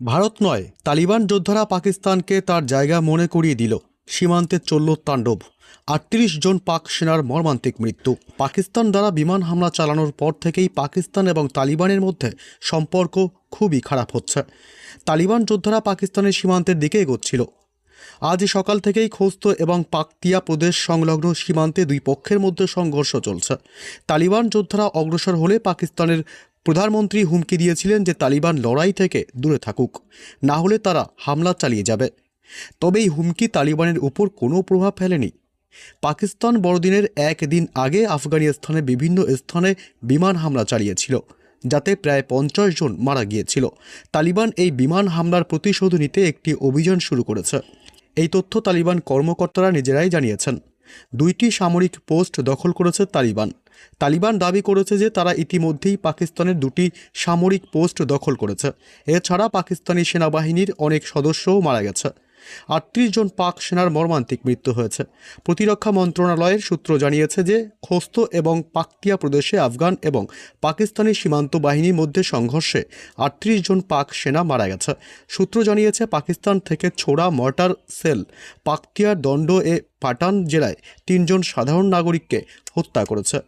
ভারত নয়, তালিবান যোদ্ধারা পাকিস্তানকে তার জায়গা মনে করিয়ে দিল। সীমান্তে চলল তাণ্ডব। আটত্রিশ জন পাক সেনার মর্মান্তিক মৃত্যু। পাকিস্তান দ্বারা বিমান হামলা চালানোর পর থেকেই পাকিস্তান এবং তালিবানের মধ্যে সম্পর্ক খুবই খারাপ হচ্ছে। তালিবান যোদ্ধারা পাকিস্তানের সীমান্তের দিকে এগোচ্ছিল। আজ সকাল থেকেই খোস্ত এবং পাকতিয়া প্রদেশ সংলগ্ন সীমান্তে দুই পক্ষের মধ্যে সংঘর্ষ চলছে। তালিবান যোদ্ধারা অগ্রসর হলে পাকিস্তানের প্রধানমন্ত্রী হুমকি দিয়েছিলেন যে তালিবান লড়াই থেকে দূরে থাকুক, না হলে তারা হামলা চালিয়ে যাবে। তবে এই হুমকি তালিবানের উপর কোনো প্রভাব ফেলেনি। পাকিস্তান বড়দিনের একদিন আগে আফগানিস্তানের বিভিন্ন স্থানে বিমান হামলা চালিয়েছিল, যাতে প্রায় পঞ্চাশ জন মারা গিয়েছিল। তালিবান এই বিমান হামলার প্রতিশোধ নিতে একটি অভিযান শুরু করেছে। এই তথ্য তালিবান কর্মকর্তারা নিজেরাই জানিয়েছেন। দুইটি সামরিক পোস্ট দখল করেছে তালিবান। তালিবান দাবি করেছে যে তারা ইতিমধ্যেই পাকিস্তানের দুটি সামরিক পোস্ট দখল করেছে। এছাড়া পাকিস্তানি সেনাবাহিনীর অনেক সদস্যও মারা গেছে। আটত্রিশ জন পাক সেনার মর্মান্তিক মৃত্যু হয়েছে। প্রতিরক্ষা মন্ত্রণালয়ের সূত্র জানিয়েছে যে খোস্ত এবং পাকতিয়া প্রদেশে আফগান এবং পাকিস্তানি সীমান্ত বাহিনীর মধ্যে সংঘর্ষে আটত্রিশ জন পাক সেনা মারা গেছে। সূত্র জানিয়েছে, পাকিস্তান থেকে ছোড়া মর্টার সেল পাকতিয়ার দণ্ড এ পাটান জেলায় তিনজন সাধারণ নাগরিককে হত্যা করেছে।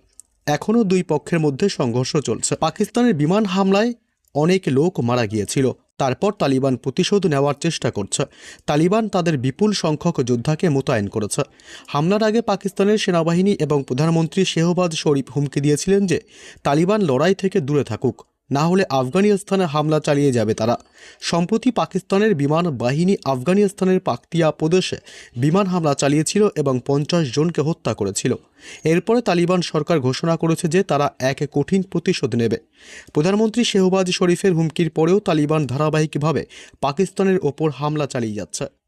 এখনও দুই পক্ষের মধ্যে সংঘর্ষ চলছে। পাকিস্তানের বিমান হামলায় অনেক লোক মারা গিয়েছিল। তারপর তালিবান প্রতিশোধ নেওয়ার চেষ্টা করছে। তালিবান তাদের বিপুল সংখ্যক যোদ্ধাকে মোতায়েন করেছে। হামলার আগে পাকিস্তানের সেনাবাহিনী এবং প্রধানমন্ত্রী শেহবাজ শরীফ হুমকি দিয়েছিলেন যে, তালিবান লড়াই থেকে দূরে থাকুক। না হলে আফগানিস্তানে হামলা চালিয়ে যাবে তারা। সম্প্রতি পাকিস্তানের বিমান বাহিনী আফগানিস্তানের পাকতিয়া প্রদেশে বিমান হামলা চালিয়েছিল এবং পঞ্চাশ জনকে হত্যা করেছিল। এরপরে তালিবান সরকার ঘোষণা করেছে যে তারা এক কঠিন প্রতিশোধ নেবে। প্রধানমন্ত্রী শেহবাজ শরীফের হুমকির পরেও তালিবান ধারাবাহিকভাবে পাকিস্তানের ওপর হামলা চালিয়ে যাচ্ছে।